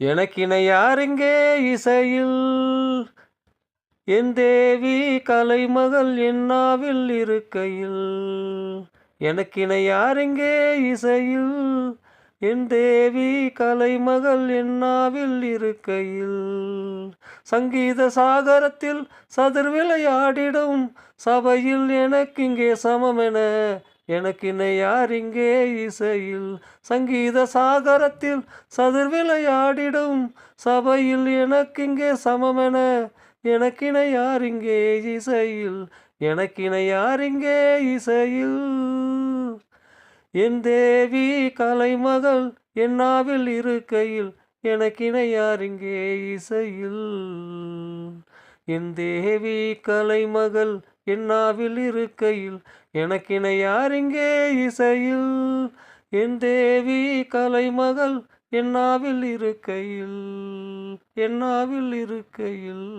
எனக்கினை யாருங்கே இசையில்? என் தேவி கலைமகள் என்னாவில் இருக்கையில். எனக்கினை யாருங்கே இசையில்? என் தேவி கலைமகள் என்னாவில் இருக்கையில். சங்கீத சாகரத்தில் சதுர் விளையாடிடும் சபையில் எனக்கிங்கே சமமென எனக்கினை யார் இங்கே இசையில் சங்கீத சாகரத்தில் சதுர் விளையாடிடும்? சபையில் எனக்கிங்கே சமமென எனக்கினை யார் இங்கே இசையில் எனக்கினை யார் இங்கே இசையில்? என் தேவி கலைமகள் என்னாவில் இருக்கையில் எனக்கினை யார் இங்கே இசையில்? என் தேவி கலைமகள் என்னாவில் இருக்கையில் எனக்கினை யாரிங்கே இசையில்? என் தேவி கலைமகள் என்னாவில் இருக்கையில் என்னாவில் இருக்கையில்.